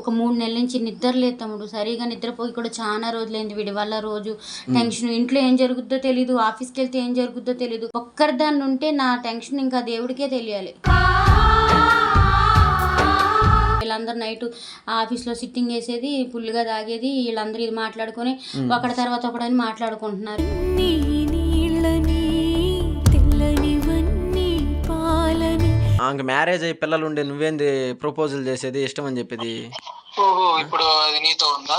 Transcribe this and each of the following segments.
ఒక మూడు నెలల నుంచి నిద్ర లేదు తమ్ముడు. సరిగా నిద్రపోయి కూడా చాలా రోజులైంది వీడి వల్ల రోజు. టెన్షన్ ఇంట్లో ఏం జరుగుద్దో తెలీదు ఆఫీస్కి వెళ్తే ఏం జరుగుద్దో తెలీదు. ఒక్కరి దాన్ని ఉంటే నా టెన్షన్ ఇంకా దేవుడికే తెలియాలి. వీళ్ళందరూ నైట్ ఆఫీస్లో సిట్టింగ్ వేసేది పుల్లుగా తాగేది వీళ్ళందరూ ఇది మాట్లాడుకొని ఒకటి తర్వాత ఒకడని మాట్లాడుకుంటున్నారు. ఆమె మ్యారేజ్ అయ్యి పిల్లలు ఉండే నువ్వేంది ప్రపోజల్ చేసేది? ఇష్టం అని చెప్పేది? ఓహో ఇప్పుడు అది నీతో ఉందా?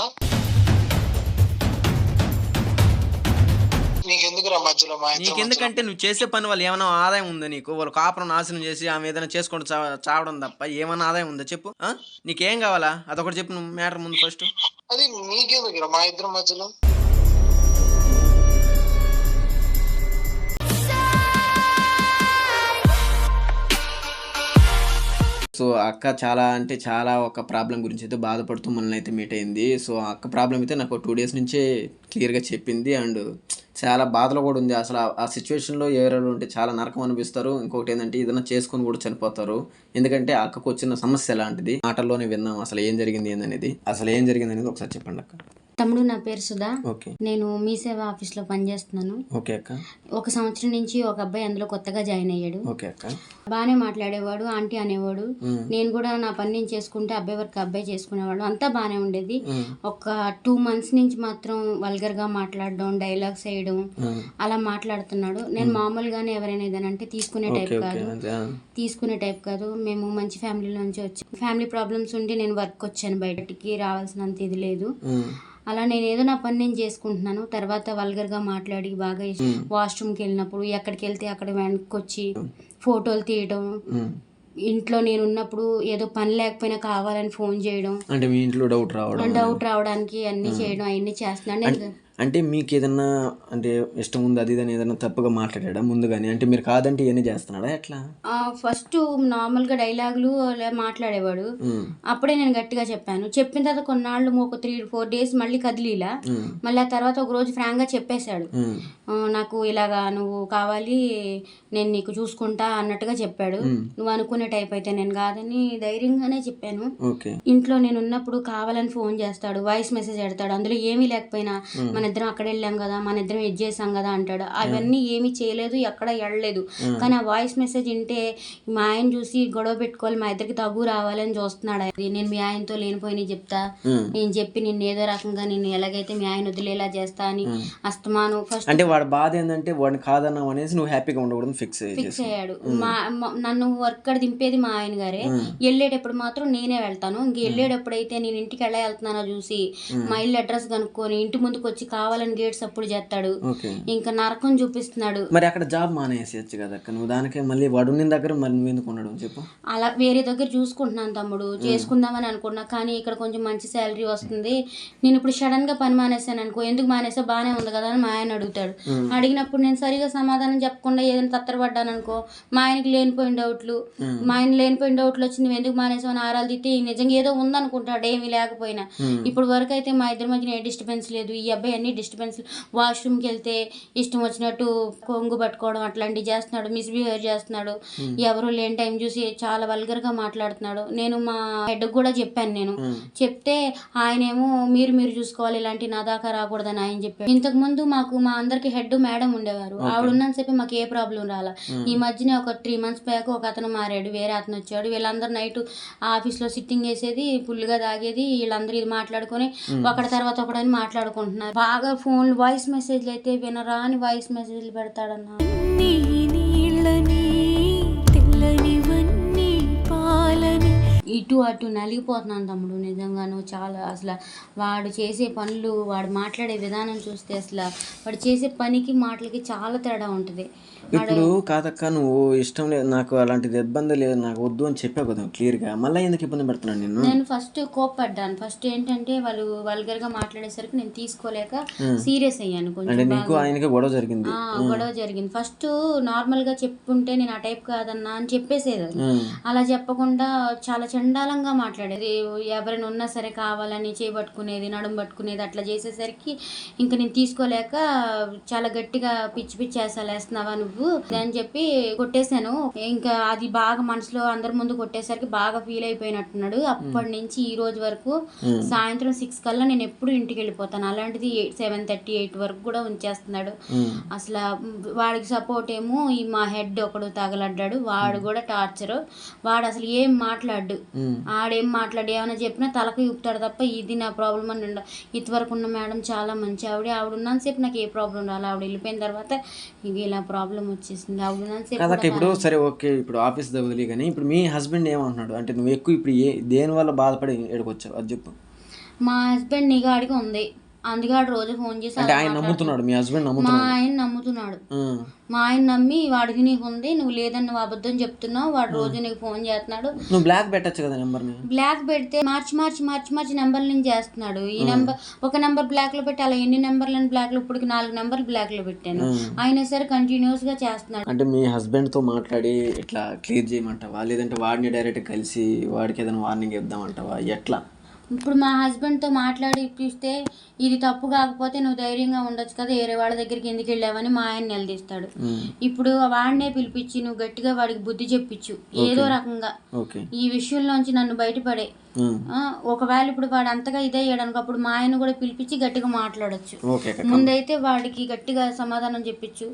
నీకెందుకురా మధ్యలో మా ఇద్దరి మధ్యలో? నీకెందుకంటే నువ్వు చేసే పని వాళ్ళు ఏమైనా ఆదాయం ఉందా నీకు? వాళ్ళు కాపురం నాశనం చేసి ఆమె ఏదైనా చేసుకుంటూ చా- చావడం తప్ప ఏమైనా ఆదాయం ఉందా చెప్పు ఆ? నీకేం కావాలా? అదొకటి చెప్పు నువ్వు మ్యాటర్ ముందు ఫస్ట్ అది నీకెందుకురా మా ఇద్దరి మధ్యలో? సో అక్క చాలా అంటే చాలా ఒక ప్రాబ్లం గురించి అయితే బాధపడుతూ మనల్ని అయితే మీట్ అయింది. సో అక్క ప్రాబ్లం అయితే నాకు టూ డేస్ నుంచే క్లియర్గా చెప్పింది. అండ్ చాలా బాధలో కూడా ఉంది. అసలు ఆ- సిచ్యువేషన్లో ఎవరెవరు ఉంటే చాలా నరకం అనిపిస్తారు ఇంకొకటి ఏంటంటే ఏదైనా చేసుకొని కూడా చనిపోతారు. ఎందుకంటే అక్కకు వచ్చిన సమస్య ఎలాంటిది? మాటల్లోనే విన్నాం. అసలు ఏం జరిగింది ఏందనేది? అసలు ఏం జరిగింది అనేది ఒకసారి చెప్పండి అక్క తమ్ముడు నా పేరు సుధా. నేను మీ సేవ ఆఫీస్లో పనిచేస్తున్నాను. ఓకే అక్క. ఒక సంవత్సరం నుంచి ఒక అబ్బాయి అందులో కొత్తగా జాయిన్ అయ్యాడు. బాగానే మాట్లాడేవాడు ఆంటీ అనేవాడు. నేను కూడా నా పని నేను చేసుకుంటే అబ్బాయి వర్క్ అబ్బాయి చేసుకునేవాడు. అంతా బాగానే ఉండేది. ఒక టూ మంత్స్ నుంచి మాత్రం వల్గర్గా మాట్లాడడం డైలాగ్స్ వేయడం. అలా మాట్లాడుతున్నాడు. నేను మామూలుగానే ఎవరైనా ఏదైనా అంటే తీసుకునే టైప్ కాదు. తీసుకునే టైప్ కాదు. మేము మంచి ఫ్యామిలీ నుంచి వచ్చి. ఫ్యామిలీ ప్రాబ్లమ్స్ ఉండి నేను వర్క్ వచ్చాను బయటికి రావాల్సినంత ఇది లేదు. అలా నేను ఏదో నా పని నేను చేసుకుంటున్నాను. తర్వాత వల్గర్గా మాట్లాడి బాగా వాష్రూమ్కి వెళ్ళినప్పుడు ఎక్కడికి వెళ్తే అక్కడ వెనక్కి వచ్చి ఫోటోలు తీయడం. ఇంట్లో నేను ఉన్నప్పుడు ఏదో పని లేకపోయినా కావాలని ఫోన్ చేయడం. అంటే మీ ఇంట్లో డౌట్ రావడం డౌట్ రావడానికి అన్ని చేయడం అవన్నీ చేస్తున్నాను. నేను అంటే మీకు ఏదన్నా అంటే ఇష్టం ఉంది అది ఇది ఏదైనా తప్పుగా మాట్లాడా ముందుగానే? అంటే మీరు కాదంటే ఇవన్నీ చేస్తున్నాడా? ఎట్లా? ఫస్ట్ నార్మల్గా డైలాగులు అలా మాట్లాడేవాడు. అప్పుడే నేను గట్టిగా చెప్పాను. చెప్పిన తర్వాత కొన్నాళ్ళు ఒక త్రీ ఫోర్ డేస్ మళ్ళీ కదిలిలా. మళ్ళీ ఆ తర్వాత ఒక రోజు ఫ్రాంక్గా చెప్పేశాడు. మ్మ్. ఆ, నాకు ఇలాగా నువ్వు కావాలి నేను నీకు చూసుకుంటా అన్నట్టుగా చెప్పాడు. నువ్వు అనుకునే టైప్ అయితే నేను కాదని ధైర్యంగానే చెప్పాను. ఇంట్లో నేను ఉన్నప్పుడు కావాలని ఫోన్ చేస్తాడు వాయిస్ మెసేజ్ పెడతాడు అందులో ఏమీ లేకపోయినా మన ఇద్దరం అక్కడ వెళ్ళాం కదా మన ఇద్దరం ఇది చేసాం కదా అంటాడు. అవన్నీ ఏమీ చేయలేదు ఎక్కడ వెళ్ళలేదు కానీ ఆ వాయిస్ మెసేజ్ వింటే మా ఆయన చూసి గొడవ పెట్టుకోవాలి మా ఇద్దరికి తగ్గు రావాలని చూస్తున్నాడు నేను మీ ఆయనతో లేనిపోయిన చెప్తా. నేను చెప్పి నిన్ను ఏదో రకంగా నేను ఎలాగైతే మీ ఆయన వదిలేలా చేస్తా అని అస్తమాను ఫస్ట్ అంటే వాడి బాధ ఏంటంటే వాడిని కాదన్నాం అనేసి నువ్వు హ్యాపీగా ఉండకూడదు ఫిక్స్ ఫిక్స్ అయ్యాడు. మా నన్ను వర్క్ దింపేది మా ఆయన గారే. వెళ్ళేటప్పుడు మాత్రం నేనే వెళ్తాను. ఇంక వెళ్ళేటప్పుడు అయితే నేను ఇంటికి ఎలా వెళ్తున్నానో చూసి మా ఇల్లు అడ్రస్ కనుక్కొని ఇంటి ముందుకు వచ్చి కావాలని గేట్స్ అప్పుడు చేస్తాడు. ఇంకా నరకం చూపిస్తున్నాడు. మరి అక్కడ జాబ్ మానేసేయచ్చు కదా నువ్వు దానికి మళ్ళీ వాడు ఉన్న దగ్గర మరి నువ్వు ఎందుకు ఉండడం చెప్పు. అలా వేరే దగ్గర చూసుకుంటున్నాను తమ్ముడు. చేసుకుందామని అనుకున్నా కానీ ఇక్కడ కొంచెం మంచి శాలరీ వస్తుంది. నేను ఇప్పుడు సడన్గా పని మానేసాను అనుకో ఎందుకు మానేసా? బాగానే ఉంది కదా అని మా ఆయన అడుగుతాడు. అడిగినప్పుడు నేను సరిగా సమాధానం చెప్పకుండా ఏదైనా తత్తరపడ్డాను అనుకో మా ఆయనకి లేనిపోయిన డౌట్లు మా ఆయన లేనిపోయిన డౌట్లు వచ్చి నువ్వు ఎందుకు మానేసావు? అని ఆరాలు తిట్టి నిజంగా ఏదో ఉందనుకుంటాడు ఏమీ లేకపోయినా. ఇప్పుడు వరకు అయితే మా ఇద్దరి మధ్యన ఏ డిస్టర్బెన్స్ లేదు. ఈ అబ్బాయి అన్ని డిస్టర్బెన్స్ వాష్రూమ్కి వెళ్తే ఇష్టం వచ్చినట్టు కొంగు పట్టుకోవడం అట్లాంటివి చేస్తున్నాడు మిస్బిహేవ్ చేస్తున్నాడు. ఎవరు లేని టైం చూసి చాలా వల్గర్గా మాట్లాడుతున్నాడు. నేను మా హెడ్ కూడా చెప్పాను నేను. చెప్తే ఆయనేమో మీరు మీరు చూసుకోవాలి ఇలాంటి నా దాకా రాకూడదని ఆయన చెప్పాడు. ఇంతకు ముందు మాకు మా అందరికి హెడ్ మేడం ఉండేవారు. ఆవిడ ఉన్నంతసేపు మాకు ఏ ప్రాబ్లం రాలా. ఈ మధ్యనే ఒక త్రీ మంత్స్ బ్యాక్ ఒక అతను మారాడు వేరే అతను వచ్చాడు. వీళ్ళందరూ నైట్ ఆఫీస్లో సిట్టింగ్ వేసేది పుల్లుగా తాగేది వీళ్ళందరూ ఇది మాట్లాడుకొని ఒకటి తర్వాత ఒకడని మాట్లాడుకుంటున్నారు. బాగా ఫోన్ వాయిస్ మెసేజ్లు అయితే వినరాని వాయిస్ మెసేజ్లు పెడతాడన్నా. ఇటు అటు నలిగిపోతున్నాను తమ్ముడు నిజంగాను చాలా అసలు వాడు చేసే పనులు వాడు మాట్లాడే విధానం చూస్తే అసలు వాడు చేసే పనికి మాటలకి చాలా తేడా ఉంటుంది. ఇప్పుడు కాదక్క నువ్వు ఇష్టం లేదు నాకు అలాంటిది ఇబ్బంది లేదు నాకు వద్దు అని చెప్పావు కదా క్లియర్గా. మళ్ళీ ఎందుకు ఇబ్బంది పెడుతున్నాను నేను నేను ఫస్ట్ కోప్పడ్డాను. ఫస్ట్ ఏంటంటే వాళ్ళు వల్గర్గా మాట్లాడేసరికి నేను తీసుకోలేక సీరియస్ అయ్యాను కొంచెం నీకు ఆయనకి గొడవ జరిగింది. ఆ, గొడవ జరిగింది. ఫస్ట్ నార్మల్గా చెప్పుంటే నేను ఆ టైప్ కాదన్నా అని చెప్పేసేది. అలా చెప్పకుండా చాలా చండాలంగా మాట్లాడేది. ఎవరైనా ఉన్నా సరే కావాలని చేపట్టుకునేది నడుము పట్టుకునేది అట్లా చేసేసరికి ఇంకా నేను తీసుకోలేక చాలా గట్టిగా పిచ్చి పిచ్చి వేసాలు వేస్తున్నావా నువ్వు? నువ్వు అని చెప్పి కొట్టేశాను. ఇంకా అది బాగా మనసులో అందరి ముందు కొట్టేసరికి బాగా ఫీల్ అయిపోయినట్టున్నాడు. అప్పటి నుంచి ఈ రోజు వరకు సాయంత్రం సిక్స్ కల్లా నేను ఎప్పుడు ఇంటికి వెళ్ళిపోతాను. అలాంటిది సెవెన్ థర్టీ ఎయిట్ వరకు కూడా ఉంచేస్తున్నాడు. అసలు వాడికి సపోర్ట్ ఏమో ఈ మా హెడ్ ఒకడు తగలడ్డాడు. వాడు కూడా టార్చర్ వాడు అసలు ఏం మాట్లాడు? ఆడేం మాట్లాడు? ఏమైనా చెప్పినా తలకి ఊపుతాడు తప్ప ఇది నా ప్రాబ్లం అని ఉండ ఇదివరకు ఉన్న మేడం చాలా మంచి ఆవిడ. ఆవిడ ఉన్నంతసేపు నాకు ఏ ప్రాబ్లం రాలి. ఆవిడ వెళ్ళిపోయిన తర్వాత ఇది ఇలా ప్రాబ్లం వచ్చేసింది. ఉన్నంతసేపు కదక్క కూడా ఇప్పుడు సరే ఓకే ఇప్పుడు ఆఫీస్ వదిలి కానీ ఇప్పుడు మీ హస్బెండ్ ఏమంటున్నాడు? అంటే నువ్వు ఎక్కువ ఇప్పుడు ఏ దేని వల్ల బాధపడి ఎడకొచ్చావు అది చెప్పు. మా హస్బెండ్ నిగాడిగా ఉంది. అందుకే ఆడు రోజు ఫోన్ చేసి అంటే ఆయన. నమ్ముతున్నాడు మీ హస్బెండ్ మా ఆయన నమ్ముతున్నాడు. మా ఆయన నమ్మి వాడికి నీకు ఉంది నువ్వు లేదని నువ్వు అబద్ధం చెప్తున్నావు వాడు రోజు నీకు ఫోన్ చేస్తున్నాడు. నువ్వు బ్లాక్ పెట్టచ్చు కదా నెంబర్ని? బ్లాక్ పెడితే మార్చి మార్చి మార్చి మార్చి నెంబర్ నుంచి చేస్తున్నాడు. ఈ నెంబర్ ఒక నెంబర్ బ్లాక్లో పెట్టి అలా ఎన్ని నెంబర్లను బ్లాక్లో ఇప్పటికి నాలుగు నెంబర్లు బ్లాక్లో పెట్టాను. అయినా సరే కంటిన్యూస్గా చేస్తున్నాడు. అంటే మీ హస్బెండ్తో మాట్లాడి ఇట్లా క్లియర్ చేయమంటావా? లేదంటే వాడిని డైరెక్ట్ కలిసి వాడికి ఏదైనా వార్నింగ్ ఇద్దామంటావా? ఎట్లా? ఇప్పుడు మా హస్బెండ్తో మాట్లాడి ఇప్పిస్తే ఇది తప్పు కాకపోతే నువ్వు ధైర్యంగా ఉండొచ్చు కదా వేరే వాళ్ళ దగ్గరికి ఎందుకు వెళ్ళావని మా ఆయన నిలదీస్తాడు. ఇప్పుడు వాడినే పిలిపించి నువ్వు గట్టిగా వాడికి బుద్ధి చెప్పించు ఏదో రకంగా. ఈ విషయంలోంచి నన్ను బయటపడే. ఒకవేళ ఇప్పుడు వాడు అంతగా ఇదే అయ్యాడనుకో అప్పుడు మా ఆయన కూడా పిలిపించి గట్టిగా మాట్లాడొచ్చు. ముందైతే వాడికి గట్టిగా సమాధానం చెప్పించు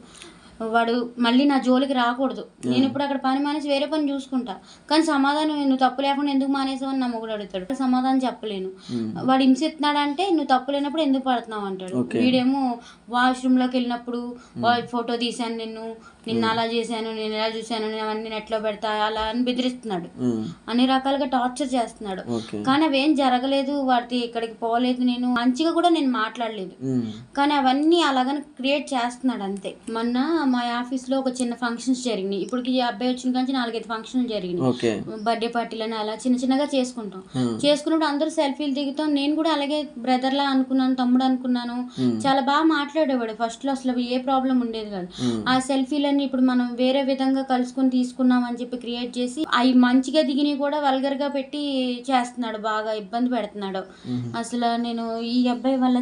వాడు మళ్ళీ నా జోలికి రాకూడదు. నేను ఇప్పుడు అక్కడ పని మానేసి వేరే పని చూసుకుంటా. కానీ సమాధానం నువ్వు తప్పు లేకుండా ఎందుకు మానేసావు అని నా మొగుడు అడుగుతాడు. సమాధానం చెప్పలేను. వాడు హింసిస్తున్నాడంటే నువ్వు తప్పు లేనప్పుడు ఎందుకు పడుతున్నావు అంటాడు. వీడేమో వాష్రూమ్లోకి వెళ్ళినప్పుడు వాడి ఫోటో తీశాను నిన్ను నిన్న అలా చేశాను నేను ఎలా చూశాను నేను అవన్నీ నెట్లో పెడతా అలా అని బెదిరిస్తున్నాడు. అన్ని రకాలుగా టార్చర్ చేస్తున్నాడు. కానీ అవేం జరగలేదు వాటి ఇక్కడికి పోలేదు నేను. మంచిగా కూడా నేను మాట్లాడలేదు. కానీ అవన్నీ అలాగని క్రియేట్ చేస్తున్నాడు అంతే. మొన్న మా ఆఫీస్లో ఒక చిన్న ఫంక్షన్స్ జరిగినాయి. ఇప్పటికి ఈ అబ్బాయి వచ్చిన కానీ నాలుగైదు ఫంక్షన్లు జరిగినాయి. బర్త్డే పార్టీలని అలా చిన్న చిన్నగా చేసుకుంటాం. చేసుకున్నప్పుడు అందరూ సెల్ఫీలు దిగుతాం. నేను కూడా అలాగే బ్రదర్ లా అనుకున్నాను తమ్ముడు అనుకున్నాను. చాలా బాగా మాట్లాడేవాడు. ఫస్ట్లో అసలు ఏ ప్రాబ్లం ఉండేది కాదు. ఆ సెల్ఫీలన్నీ ఇప్పుడు మనం వేరే విధంగా కలుసుకొని తీసుకున్నాం అని చెప్పి క్రియేట్ చేసి అవి మంచిగా దిగినవి కూడా వల్గర్గా పెట్టి చేస్తున్నాడు. బాగా ఇబ్బంది పెడుతున్నాడు. అసలు నేను ఈ అబ్బాయి వల్ల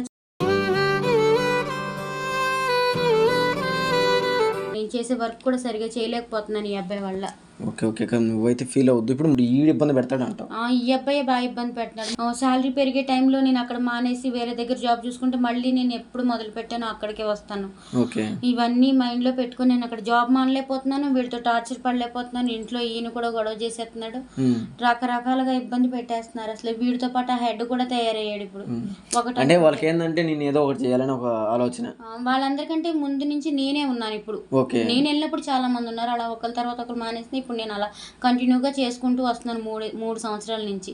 చేసే వర్క్ కూడా సరిగా చేయలేకపోతున్నాను ఈ అబ్బాయి వల్ల. Okay okay. నువ్వైతే ఫీల్ అవద్దు ఇప్పుడు ఈ ఇబ్బంది పెడతాడు అంటావు ఆ, ఈ అబ్బాయి బాగా ఇబ్బంది పెట్టినాడు శాలరీ పెరిగే టైంలో నేను అక్కడ మానేసి వేరే దగ్గర జాబ్ చూసుకుంటే మళ్ళీ నేను ఎప్పుడు మొదలు పెట్టానో అక్కడికే వస్తాను. ఓకే. ఇవన్నీ మైండ్లో పెట్టుకొని నేను అక్కడ జాబ్ మానలేకపోతున్నాను వీడితో టార్చర్ పడలేకపోతున్నాను ఇంట్లో ఈయన కూడా గొడవ చేసేస్తున్నాడు. రకరకాలుగా ఇబ్బంది పెట్టేస్తున్నారు. అసలు వీడితో పాటు ఆ హెడ్ కూడా తయారయ్యాడు ఇప్పుడు. ఒకటి అంటే వాళ్ళకి ఏంటంటే నేను ఏదో ఒకటి చేయాలని ఒక ఆలోచన. వాళ్ళందరికంటే ముందు నుంచి నేనే ఉన్నాను ఇప్పుడు. నేను వెళ్ళినప్పుడు చాలా మంది ఉన్నారు. అలా ఒకరి తర్వాత ఒకరు మానేసి ఇప్పుడు నేను అలా కంటిన్యూగా చేసుకుంటూ వస్తున్నాను మూడు మూడు సంవత్సరాల నుంచి.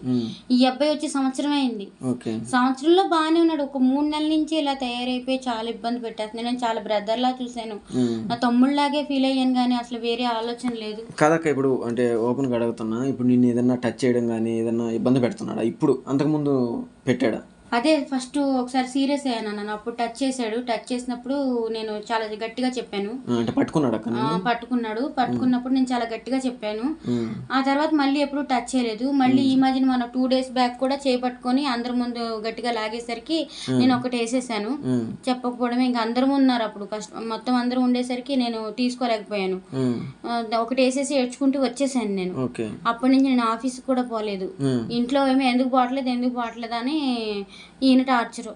ఈ అబ్బాయి వచ్చి సంవత్సరం అయింది. సంవత్సరంలో బాగానే ఉన్నాడు. ఒక మూడు నెలల నుంచి ఇలా తయారైపోయి చాలా ఇబ్బంది పెట్టేస్తున్నాను నేను చాలా బ్రదర్ లా చూశాను. ఉమ్. నా తమ్ముళ్ళలాగే ఫీల్ అయ్యాను కానీ అసలు వేరే ఆలోచన లేదు. కాదక్క ఇప్పుడు అంటే ఓపెన్గా అడుగుతున్నా. ఇప్పుడు నిన్ను ఏదన్నా టచ్ చేయడం కానీ ఏదన్నా ఇబ్బంది పెడుతున్నాడా? ఇప్పుడు అంతకుముందు పెట్టాడా? అదే ఫస్ట్ ఒకసారి సీరియస్ అయ్యాను నన్ను అప్పుడు టచ్ చేశాడు. టచ్ చేసినప్పుడు నేను చాలా గట్టిగా చెప్పాను. అంటే పట్టుకున్నాడు పట్టుకున్నాడు. పట్టుకున్నప్పుడు నేను చాలా గట్టిగా చెప్పాను. ఆ తర్వాత మళ్ళీ ఎప్పుడు టచ్ చేయలేదు. మళ్ళీ ఈ మధ్యన మన టూ డేస్ బ్యాక్ కూడా చేపట్టుకొని అందరి ముందు గట్టిగా లాగేసరికి నేను ఒకటి వేసేసాను. చెప్పకపోవడమే ఇంకా అందరూ ఉన్నారు అప్పుడు. కష్ట మొత్తం అందరూ ఉండేసరికి నేను తీసుకోలేకపోయాను. ఒకటి వేసేసి ఏడ్చుకుంటూ వచ్చేసాను నేను. అప్పటి నుంచి నేను ఆఫీస్కి కూడా పోలేదు. ఇంట్లో ఏమో ఎందుకు పోవట్లేదు ఎందుకు పోవట్లేదు అని ఈయన టార్చరు.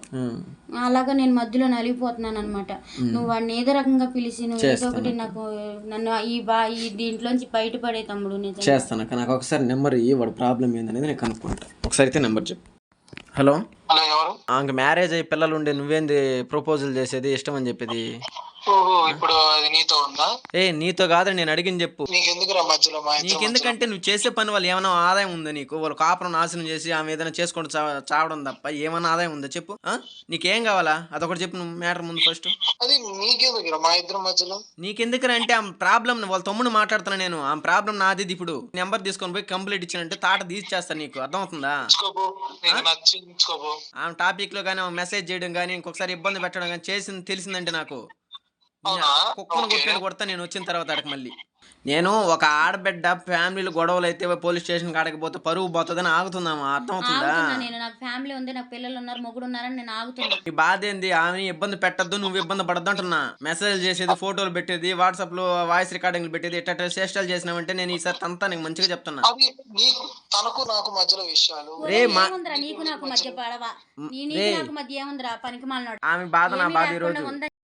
అలాగా నేను మధ్యలో నలిగిపోతున్నాను అనమాట నువ్వు వాడిని ఏదో రకంగా పిలిచి నువ్వు ఏదో ఒకటి నాకు నన్ను ఈ బా ఈ దీంట్లోంచి బయటపడే తమ్ముడు చేస్తాను. నాకు ఒకసారి నెంబర్ ఇయ్యి వాడు ప్రాబ్లం ఏందనేది నేను కనుక్కుంటా. ఒకసారి అయితే నెంబర్ చెప్పు. హలో? హలో ఎవరు? మ్యారేజ్ అయ్యి పిల్లలు ఉండే నువ్వేంది ప్రపోజల్ చేసేది? ఇష్టం అని చెప్పేది? ఇప్పుడు అది నీతో ఉందా? ఏ నీతో కాదని నేను అడిగింది చెప్పు. నీకెందుకురా మధ్యలో మా ఇద్దరి మధ్యలో? నీకెందుకంటే నువ్వు చేసే పని వల్ల ఏమైనా ఆదాయం ఉందా నీకు? వాళ్ళు కాపురం నాశనం చేసి ఆమె ఏదైనా చేసుకుంటూ చా- చావడం తప్ప ఏమైనా ఆదాయం ఉందా చెప్పు ఆ? నీకేం కావాలా? అదొకటి చెప్పు నువ్వు మ్యాటర్ ముందు ఫస్ట్ అది నీకెందుకురా మా ఇద్దరి మధ్యలో? నీకెందుకురా అంటే ఆమె ప్రాబ్లం వాళ్ళ తమ్ముడు మాట్లాడుతున్నా నేను. ఆ ప్రాబ్లం నాది ఇప్పుడు. నెంబర్ తీసుకొని పోయి కంప్లీట్ ఇచ్చానంటే తాట తీసేస్తాను నీకు. అర్థమవుతుందా? నీకు ఆమె టాపిక్లో కానీ మెసేజ్ చేయడం కానీ ఇంకొకసారి ఇబ్బంది పెట్టడం కానీ చేసింది తెలిసిందంటే నాకు? కుక్కను ఓకే. కొట్టాడు కొడతా నేను వచ్చిన తర్వాత అడగ మళ్ళీ. నేను ఒక ఆడబిడ్డ ఫ్యామిలీలు గొడవలు అయితే పోలీస్ స్టేషన్ కాడకి పోతే పరువు పోతుందని ఆగుతుందామా అర్థమవుతుందా? ఆగుతున్నా నేను నాకు ఫ్యామిలీ ఉంది నాకు పిల్లలు ఉన్నారు మొగుడు ఉన్నారని నేను ఆగుతున్నా. నీ బాధ ఏంది? ఆమెని ఇబ్బంది పెట్టద్దు నువ్వు ఇబ్బంది పడద్దు అంటున్నా. మెసేజ్ చేసేది ఫోటోలు పెట్టేది వాట్సాప్లో వాయిస్ రికార్డింగ్లు పెట్టేది ఎట్ట చేష్టాలు చేసినావంటే నేను ఈసారి తంతా నీకు మంచిగా చెప్తున్నా. తనకు నాకు మధ్యలో విషయాలు. రే నీకు నాకు మధ్య పడవ. నీకు నాకు మధ్య ఏముందిరా? పనికి మాలినాడు. ఆమె బాధ నా బాధ ఉందని ఆ,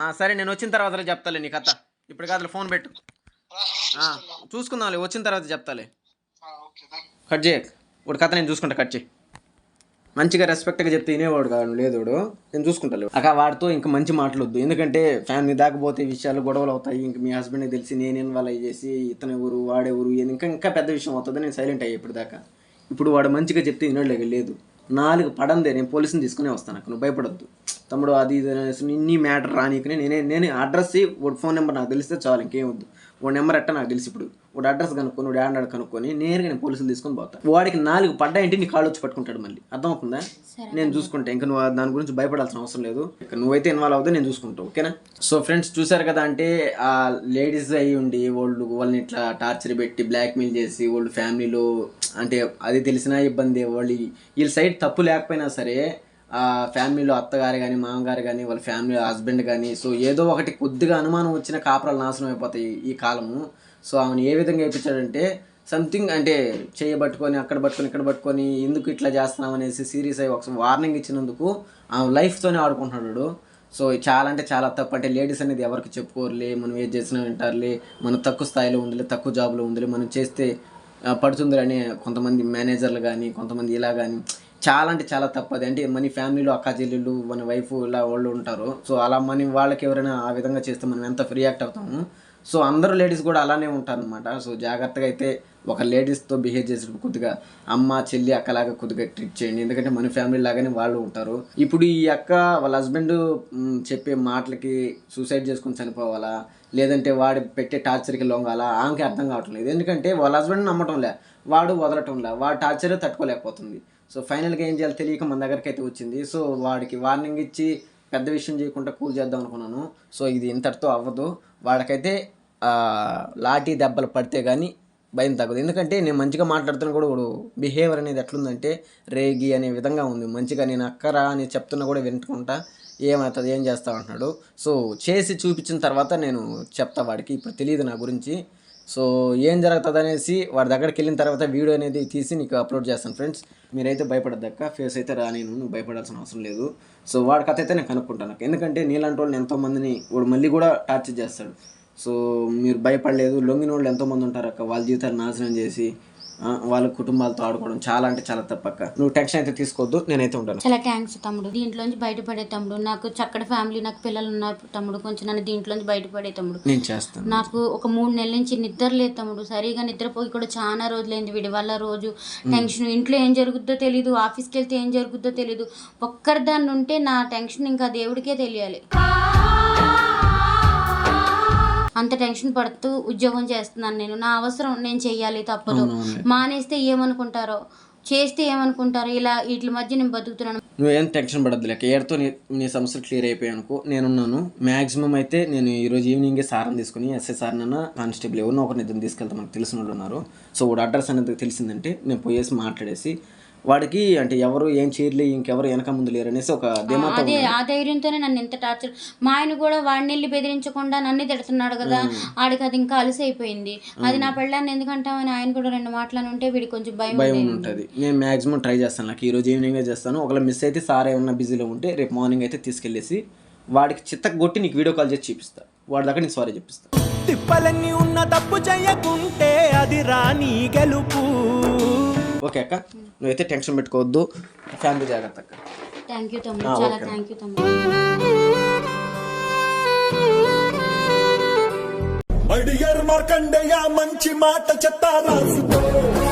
సరే నేను వచ్చిన తర్వాత చెప్తాలే నీ కథ. ఇప్పుడు కాదు ఫోన్ పెట్టు. చూసుకుందాంలే వచ్చిన తర్వాత చెప్తాలే. కట్ చేయకు ఇప్పుడు కథ నేను చూసుకుంటా కట్ చేయి. మంచిగా రెస్పెక్ట్గా చెప్తే వినేవాడు కాదు లేదోడు. నేను చూసుకుంటాను అక్క వాడితో ఇంకా మంచి మాటలొద్దు. ఎందుకంటే ఫ్యామిలీ దాకపోతే విషయాలు గొడవలు అవుతాయి. ఇంక మీ హస్బెండ్కి తెలిసి నేను ఇన్వాల్వ్ అయ్యేసి ఇతను ఎవరు వాడెవరు ఇంకా ఇంకా పెద్ద విషయం అవుతుంది. నేను సైలెంట్ అయ్యా ఇప్పుడు దాకా ఇప్పుడు వాడు మంచిగా చెప్తే వినట్లేదు లేదు. నాలుగు పడందే నేను పోలీసుని తీసుకునే వస్తాను అక్కడ నువ్వు భయపడొద్దు. తమ్ముడు అది ఇది అనేసి నీ- మ్యాటర్ రానీకుని నేనే నేనే అడ్రస్ వాడు ఫోన్ నెంబర్ నాకు తెలిస్తే చాలు ఇంకేం వద్దు. వాడి నెంబర్ ఎట్ట నాకు తెలుసు ఇప్పుడు. వాడు అడ్రస్ కనుక్కొని వాడు ఆడాడు కనుక్కొని నేరుగా నేను పోలీసులు తీసుకొని పోతా. వాడికి నాలుగు పడ్డాయంటే నీ కాళ్ళు వచ్చి పట్టుకుంటాడు మళ్ళీ. అర్థమవుతుందా? నేను చూసుకుంటా. ఇంకా నువ్వు దాని గురించి భయపడాల్సిన అవసరం లేదు. ఇక నువ్వైతే ఇన్వాల్వ్ అవుతే నేను చూసుకుంటావు ఓకేనా? సో ఫ్రెండ్స్ చూసారు కదా అంటే ఆ లేడీస్ అయి ఉండి వాళ్ళు వాళ్ళని ఇట్లా టార్చర్ పెట్టి బ్లాక్మెయిల్ చేసి వాళ్ళు ఫ్యామిలీలో అంటే అది తెలిసినా ఇబ్బంది వాళ్ళు వీళ్ళ సైడ్ తప్పు లేకపోయినా సరే ఫ్యామిలీలో అత్తగారు కానీ మామగారు కానీ వాళ్ళ ఫ్యామిలీ హస్బెండ్ కానీ సో ఏదో ఒకటి కొద్దిగా అనుమానం వచ్చిన కాపురాలు నాశనం అయిపోతాయి ఈ కాలము. సో ఆమెను ఏ విధంగా వేయించాడంటే సంథింగ్ అంటే చేయబట్టుకొని అక్కడ పట్టుకొని ఇక్కడ పట్టుకొని ఎందుకు ఇట్లా చేస్తున్నాం అనేసి సీరియస్ అయ్యి ఒక వార్నింగ్ ఇచ్చినందుకు ఆమె లైఫ్తోనే ఆడుకుంటున్నాడు సో చాలా అంటే చాలా తప్పు. అంటే లేడీస్ అనేది ఎవరికి చెప్పుకోరులే మనం ఏది చేసినా వింటారులే మనం తక్కువ స్థాయిలో ఉందిలే తక్కువ జాబ్లో ఉందిలే మనం చేస్తే ఆ, పడుతుందిలే కొంతమంది మేనేజర్లు కానీ కొంతమంది ఇలా కానీ చాలా అంటే చాలా తప్పది. అంటే మన ఫ్యామిలీలో అక్క చెల్లెళ్ళు మన వైఫ్ ఇలా వాళ్ళు ఉంటారు. సో అలా మన వాళ్ళకి ఎవరైనా ఆ విధంగా చేస్తే మనం ఎంత రియాక్ట్ అవుతాము? సో అందరూ లేడీస్ కూడా అలానే ఉంటారనమాట సో జాగ్రత్తగా అయితే ఒక లేడీస్తో బిహేవ్ చేసేటప్పుడు కొద్దిగా అమ్మ చెల్లి అక్కలాగా కొద్దిగా ట్రీట్ చేయండి. ఎందుకంటే మన ఫ్యామిలీ లాగానే వాళ్ళు ఉంటారు. ఇప్పుడు ఈ అక్క వాళ్ళ హస్బెండ్ చెప్పే మాటలకి సూసైడ్ చేసుకుని చనిపోవాలా? లేదంటే వాడు పెట్టే టార్చర్కి లొంగాలా? ఆమెకి అర్థం కావట్లేదు. ఎందుకంటే వాళ్ళ హస్బెండ్ నమ్మటం లే. వాడు వదలటం లే. వాడు టార్చరే తట్టుకోలేకపోతుంది. సో ఫైనల్గా ఏం చేయాలో తెలియక మన దగ్గరికి అయితే వచ్చింది. సో వాడికి వార్నింగ్ ఇచ్చి పెద్ద విషయం చేయకుండా కూల్ చేద్దాం అనుకున్నాను. సో ఇది ఇంతటితో అవ్వదు. వాడికైతే లాఠీ దెబ్బలు పడితే కానీ భయం తగ్గదు. ఎందుకంటే నేను మంచిగా మాట్లాడుతున్నా కూడా వాడు బిహేవియర్ అనేది ఎట్లుందంటే రేగి అనే విధంగా ఉంది. మంచిగా నేను అక్కరా అని చెప్తున్నా కూడా వింటుకుంటా. ఏమవుతుంది ఏం చేస్తా అంటున్నాడు. సో చేసి చూపించిన తర్వాత నేను చెప్తా వాడికి. ఇప్పుడు తెలియదు నా గురించి. సో ఏం జరుగుతుంది అనేసి వాడి దగ్గరికి వెళ్ళిన తర్వాత వీడియో అనేది తీసి నీకు అప్లోడ్ చేస్తాను ఫ్రెండ్స్. మీరైతే భయపడద్దక్క ఫేస్ అయితే రానేను నువ్వు భయపడాల్సిన అవసరం లేదు. సో వాడి కథ అయితే నేను కనుక్కుంటాను ఎందుకంటే నీలాంటి వాళ్ళని ఎంతోమందిని వాడు మళ్ళీ కూడా టార్చర్ చేస్తాడు. సో మీరు భయపడలేదు లొంగిన వాళ్ళు ఎంతోమంది ఉంటారు అక్క వాళ్ళ జీవితాలు నాశనం చేసి వాళ్ళ కుటుంబాలతో ఆడుకోవడం చాలా అంటే చాలా తప్పక్క. నువ్వు టెన్షన్ అయితే తీసుకోవద్దు నేనైతే ఉంటాను చాలా థ్యాంక్స్ తమ్ముడు. దీంట్లోంచి బయటపడే తమ్ముడు. నాకు చక్కటి ఫ్యామిలీ నాకు పిల్లలు ఉన్నారు తమ్ముడు. కొంచెం నన్ను దీంట్లోంచి బయటపడే తమ్ముడు. నేను చేస్తాను. నాకు ఒక మూడు నెలల నుంచి నిద్ర లేదు తమ్ముడు. సరిగా నిద్రపోయి కూడా చాలా రోజులైంది. వీడి వల్ల రోజు టెన్షన్ ఇంట్లో ఏం జరుగుద్దో తెలీదు. ఆఫీస్కి వెళ్తే ఏం జరుగుద్దో తెలీదు. ఒక్కరి దాన్ని ఉంటే నా టెన్షన్ ఇంకా దేవుడికే తెలియాలి. అంత టెన్షన్ పడుతూ ఉద్యోగం చేస్తున్నాను నేను. నా అవసరం నేను చెయ్యాలి తప్పదు. మానేస్తే ఏమనుకుంటారో చేస్తే ఏమనుకుంటారో ఇలా వీటి మధ్య నేను బతుకుతున్నాను. నువ్వేం టెన్షన్ పడద్దు లేక ఏడుతో నీ నీ సమస్యలు క్లియర్ అయిపోయాయి అనుకో నేనున్నాను. మ్యాక్సిమం అయితే నేను ఈరోజు ఈవినింగే సార్ని తీసుకుని ఎస్ఐ సార్నన్నా కానిస్టేబుల్ ఎవరినో ఒకరిని ఇద్దరు తీసుకెళ్తాను మనకు తెలిసిన వాళ్ళు ఉన్నారు. సో వాడు అడ్రస్ అనేది తెలిసిందంటే నేను పోయేసి మాట్లాడేసి వాడికి అంటే ఎవరు ఏం చేయలే ఇంకెవరు వెనక ముందు లేరు అనేసి ఒక ధీమాతో అదే ఆ ధైర్యంతోనే నన్ను ఎంత టార్చర్ మా ఆయన కూడా వాడిని వెళ్ళి బెదిరించకుండా నన్ను తిడుతున్నాడు కదా ఆడికి అది ఇంకా అలసి అయిపోయింది అది నా పెళ్ళాన్ని ఎందుకంటామని ఆయన కూడా రెండు మాటలని ఉంటే వీడికి కొంచెం భయం భయం. ఉంటుంది. నేను మ్యాక్సిమం ట్రై చేస్తాను. నాకు ఈరోజు ఈవినింగే చేస్తాను. ఒకవేళ మిస్ అయితే సార్ ఏమన్నా బిజీలో ఉంటే రేపు మార్నింగ్ అయితే తీసుకెళ్ళేసి వాడికి చిత్తకు కొట్టి నీకు వీడియో కాల్ చేసి చూపిస్తా. వాడి దగ్గర నీకు సారీ చెప్పిస్తా. తిప్పలన్నీ ఉన్న తప్పు చేయకుంటే అది రాని గెలుపు. ఓకే అక్క. నువ్వైతే టెన్షన్ పెట్టుకోవద్దు. ఫ్యామిలీ జాగ్రత్త అక్క. థ్యాంక్ యూ తమ్ముడు చాలా థ్యాంక్ యూ తమ్ముడు అడియర్ మార్కండేయ మంచి మాట చెత్త రాసుకో